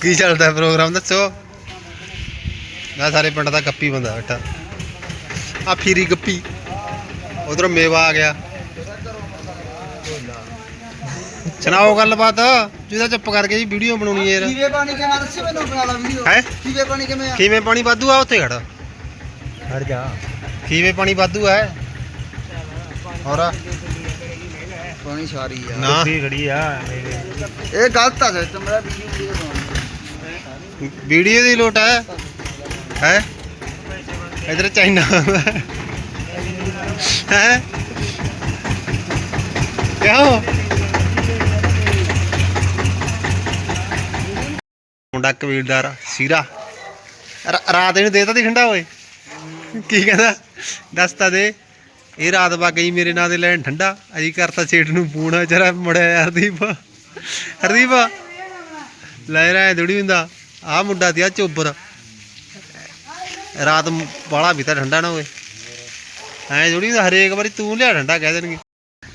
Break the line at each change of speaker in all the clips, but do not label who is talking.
ਕੀ ਚੱਲਦਾ ਪ੍ਰੋਗਰਾਮ ਦੱਸੋ? ਨਾ ਸਾਰੇ ਪਿੰਡ ਦਾ ਗੱਪੀ ਬੰਦਾ ਬੈਠਾ। ਆ ਫੀਰੀ ਗੱਪੀ। ਉਧਰੋਂ ਮੇਵਾ ਆ ਗਿਆ। ਸੁਣਾਓ ਗੱਲਬਾਤ? ਜਿਹਦਾ ਚੁੱਪ ਕਰਕੇ ਜੀ ਵੀਡੀਓ ਬਣਾਉਣੀ ਯਾਰ।
ਕੀਵੇ ਪਾਣੀ ਕਿਵੇਂ ਦੱਸੇ ਮੈਨੂੰ ਬਣਾ ਲਾ ਵੀਡੀਓ।
ਹੈ?
ਕੀਵੇ ਪਾਣੀ ਕਿਵੇਂ
ਖੀਵੇਂ ਪਾਣੀ ਵਾਧੂ ਆ ਉੱਥੇ ਖੜ।
ਹਟ ਜਾ।
ਖੀਵੇਂ ਪਾਣੀ ਵਾਧੂ ਹੈ। ਹੋਰ?
ਪਾਣੀ ਸਾਰੀ ਆ।
ਨਾ।
ਖੜੀ ਆ
ਇਹ ਗਲਤ ਆ ਸਿਸਟਮ ਮੇਰਾ ਵੀਡੀਓ
ਦੀ ਲੋਟ ਹੈ। ਹੈ? ਇਧਰ ਚਾਈਨਾ। ਹੈ? ਕਿਉਂ? ਮੁੰਡਾ ਕਬੀਲਦਾਰ ਸੀਰਾ। ਰਾਤ ਇਹਨੂੰ ਦੇਤਾ ਤੀ ਠੰਡਾ ਓਏ। ਕੀ ਕਹਿੰਦਾ? ਦੱਸਤਾ ਦੇ। ਇਹ ਰਾਤ ਵਾ ਗਈ ਮੇਰੇ ਨਾਂ ਦੇ ਲੈਣ ਠੰਡਾ। ਅਜੀ ਕਰਤਾ ਛੇੜ ਨੂੰ ਪੂਣਾ ਜਰਾ ਮੜਿਆ ਹਰਦੀਪ। ਹਰਦੀਪ। ਲੈ ਰਿਹਾ ਥੋੜੀ ਹੁੰਦਾ। ਆ ਮੁੰਡਾ ਤੇ ਆ ਚੋਬਰ। ਰਾਤ ਬਾਲਾ ਵੀ ਤਾਂ ਠੰਡਾ ਨਾ ਹੋਵੇ। ਐ ਥੋੜੀ ਹੁੰਦਾ, ਹਰੇਕ ਵਾਰੀ ਤੂੰ ਲਿਆ ਠੰਡਾ ਕਹਿ ਦੇਣਗੇ।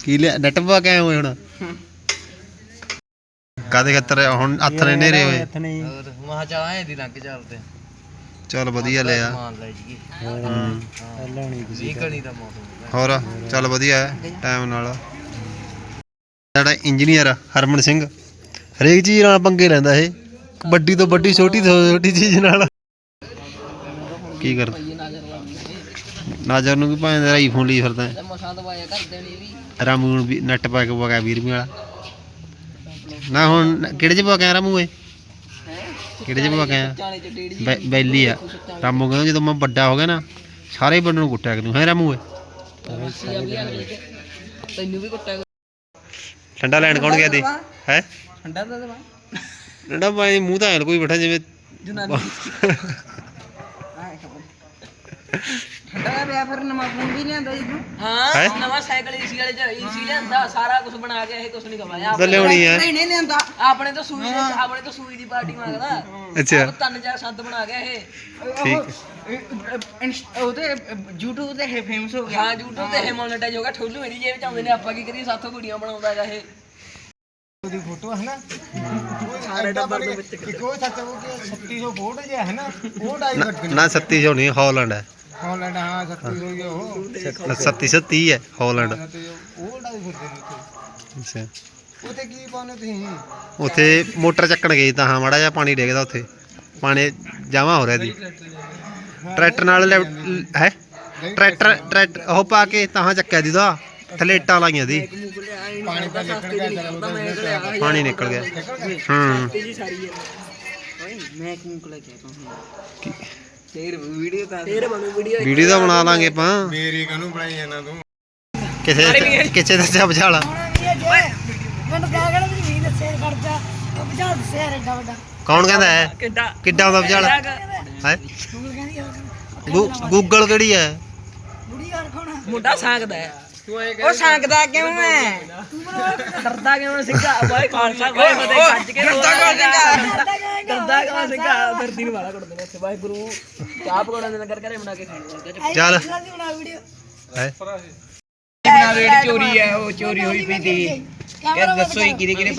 ਕੀ ਲਿਆ ਨੈਟ ਪਾ ਕੇ ਹੋਏ ਹੁਣ। ਕਾਦੇ ਖੱਤਰ ਹੁਣ ਹੱਥ ਨੇ ਨੇਰੇ ਹੋਏ।
ਮਹਾ ਚਾਹਾਂ ਦੀ ਲੰਘ ਚੱਲਦੇ।
ਚੱਲ ਵਧੀਆ ਲਿਆ।
ਮਾਨ ਲੈ ਜੀ
ਹੂੰ।
ਜੀ ਕਣੀ ਦਾ ਮੌਸਮ
ਹੋਰ ਚੱਲ ਵਧੀਆ ਹੈ ਟਾਈਮ ਨਾਲ। ਸਾਡਾ ਇੰਜੀਨੀਅਰ ਹਰਮਨ ਸਿੰਘ। ਹਰੇਕ ਚੀਜ਼ ਨਾਲ ਪੰਗੇ ਲੈਂਦਾ ਇਹ। ਵੱਡੀ ਤੋਂ ਵੱਡੀ ਛੋਟੀ ਤੋਂ ਛੋਟੀ ਚੀਜ਼ ਨਾਲ। ਕੀ ਕਰਦਾ ਨਾਜ਼ਰ ਨੂੰ ਵੀ ਭਾਵੇਂ ਤੇਰਾ ਆਈਫੋਨ ਲਈ ਫਿਰਦਾ ਹੈ।
ਮਸਾਂ ਦਵਾਇਆ ਕਰਦੇ ਨੇ ਵੀ
ਰਾਮੂ ਨੂੰ ਵੀ ਨੈਟ ਪਾ ਕੇ ਪਾ 20 ਵਾਲਾ। ਨਾ ਹੁਣ ਕਿਹੜੇ ਚ ਪਾ ਕੇ ਆਇਆ ਰਾਮੂ ਏ ਕਿਹੜੇ ਚ
ਡੇੜੀ
ਬੈ- ਬੈਲੀ ਆ। ਰਾਮੂ ਕਹਿੰਦਾ ਜਦੋਂ ਮੈਂ ਵੱਡਾ ਹੋ ਗਿਆ ਨਾ ਸਾਰੇ ਬੰਦੇ ਨੂੰ ਕੁੱਟਿਆ ਕਰੂ। ਹੈ ਰਾਮੂ ਏ
ਤੈਨੂੰ ਵੀ ਕੁੱਟਿਆ
ਠੰਡਾ ਲੈਣ ਕੌਣ ਗਿਆ ਤੇ ਹੈ?
ਠੰਡਾ ਦਾ ਦਵਾ।
ਠੰਡਾ ਮੂੰਹ ਤਾਂ ਕੋਈ ਬੈਠਾ ਜਿਵੇਂ
ਜਨਾਨੀ। ਠੰਡਾ ਪਿਆ ਫਿਰ ਨਵਾਂ ਫੋਨ ਵੀ ਲਿਆਂਦਾ ਜੀ ਹਾਂ
ਹੈਂ?
ਨਵਾਂ ਸਾਈਕਲ ਏਸੀ ਵਾਲੇ ਚ ਏਸੀ ਲਿਆਂਦਾ ਸਾਰਾ ਕੁਝ ਬਣਾ ਕੇ ਇਹ ਕੁਝ ਨਹੀਂ ਕਮਾਇਆ
ਤਾਂ ਲਿਆਉਣੀ ਆ।
ਨਹੀਂ ਲਿਆਂਦਾ। ਆਪਣੇ ਤੋਂ ਸੂਈ ਦੇ ਆਪਣੇ ਤੋਂ ਸੂਈ ਦੀ ਪਾਰਟੀ ਮੰਗਦਾ।
ਅੱਛਾ।
ਆਪ ਤਿੰਨ ਚਾਰ ਸੰਦ ਬਣਾ ਗਿਆ ਇਹ।
ਠੀਕ।
ਉਹਦੇ YouTube ਤੇ ਇਹ ਫੇਮਸ ਹੋ ਗਿਆ। ਹਾਂ YouTube ਤੇ ਇਹ ਮੋਨੇਟਾਈਜ਼ ਹੋ ਗਿਆ। ਠੋਲੂ ਮੇਰੀ ਜੇਬ ਚ ਆਉਂਦੇ ਨੇ ਆਪਾਂ ਕੀ ਕਰੀਏ ਸਾਥੋਂ ਵੀਡੀਓ ਬਣਾਉਂਦਾ ਹੈਗਾ ਇਹ।
ਉਹਦੀ ਫੋਟੋ ਹੈ। ਨਾ
ਸਾਰੇ ਟੱਬਰ ਨੂੰ ਵਿੱਚ
ਕੋਈ ਸੱਚ ਉਹ ਕਿ 3600 ਫੋਟੋ ਜੇ ਹੈ ਨਾ ਉਹ ਡਾਈ ਕੱਟ
ਨਾ 37 ਹੋਣੀ ਹਾਲੈਂਡ ਹੈ।
ਹਾਲੈਂਡ ਹਾਂ 3600 ਹੀ ਆ ਉਹ।
37 37 ਹੈ ਹਾਲੈਂਡ।
ਤੇ ਉਹ ਡਾਈ ਫਿਰਦੇ ਨੇ ਉੱਥੇ।
ਅੱਛਾ।
ਉੱਥੇ ਕੀ ਪਾਉਣੇ ਤੁਸੀਂ?
ਉੱਥੇ ਮੋਟਰ ਚੱਕਣ ਗਈ ਤਾਂ ਹਾਂ ਮਾੜਾ ਜਿਹਾ ਪਾਣੀ ਡੇਗਦਾ ਉੱਥੇ। ਪਾਣੀ ਜਮਾ ਹੋ ਰਿਹਾ ਦੀ ਟਰੈਕਟਰ ਨਾਲ ਹੈ? ਟਰੈਕਟਰ ਟਰੈਕਟਰ ਉਹ ਪਾ ਕੇ ਤਾਂ ਚੱਕਿਆ ਦੀ ਦਾ ਥੱਲੇ ਇੱਟਾਂ ਲਾਈਆਂ ਦੀ
ਪਾਣੀ ਪਾ ਨਿਕਲ ਗਿਆ ਜਰਾ
ਪਾਣੀ ਨਿਕਲ ਗਿਆ। ਹੂੰ।
ਤੇਜੀ ਸਾਰੀ ਹੈ। ਮੈਂ ਕਿਉਂ ਕੋਲ ਕੇ? ਵੀਡੀਓ ਤਾਂ ਤੇਰ ਬਣੂ ਵੀਡੀਓ
ਵੀਡੀਓ ਤਾਂ ਬਣਾ ਲਾਂਗੇ ਆਪਾਂ।
ਮੇਰੀ ਕਾਹਨੂੰ ਬਣਾਈ ਜਾਂਦਾ ਤੂੰ?
ਕਿਸੇ ਕਿਸੇ ਦਾ ਚੱਬ ਝਾਲਾ
ਮੈਨੂੰ ਕਹਿ ਕਹਿਣਾ ਵੀ ਨਹੀਂ ਦੱਸਿਆ ਖਰਚਾ ਉਹ ਬੁਝਾ ਦੱਸਿਆ ਐਡਾ ਵੱਡਾ।
ਕੌਣ ਕਹਿੰਦਾ ਹੈ?
ਕਿੱਦਾਂ
ਕਿੱਡਾ ਹੁੰਦਾ ਵਿਚਾਲਾ ਹੈ?
ਗੂਗਲ ਕਹਿੰਦੀ
ਗੂਗਲ ਕਿਹੜੀ ਹੈ?
ਬੁੜੀ ਯਾਰ ਕੌਣ ਆ?
ਮੁੰਡਾ ਸਾਂਗਦਾ ਹੈ। ਉਹ ਸਾਂਗਦਾ ਕਿਉਂ ਹੈ? ਡਰਦਾ ਕਿਉਂ ਸਿੱਕਾ ਬਾਈ ਖਾਲਸਾ ਬਾਈ ਫਤਿਹ ਗੱਜ ਕੇ ਡਰਦਾ ਸਿੱਕਾ ਫਿਰਦੀ ਨੂੰ ਵਾਲਾ ਕੱਢਦੇ ਚਾਹ ਪਕੌੜਾ ਦੇ ਨਗਰ ਘਰੇ ਬਣਾ ਕੇ ਖਾਣੇ
ਚੱਲ
ਦੀ ਬਣਾ ਵੀਡੀਓ।
ਹੈ।
ਬਣਾ ਰੇੜੀ ਚੋਰੀ ਹੈ ਉਹ ਚੋਰੀ ਹੋਈ ਪਈ ਸੀ।
ਕੈਮਰਾ
ਦੱਸੋ ਹੀ ਕਿਹਦੇ ਕਿਹਦੇ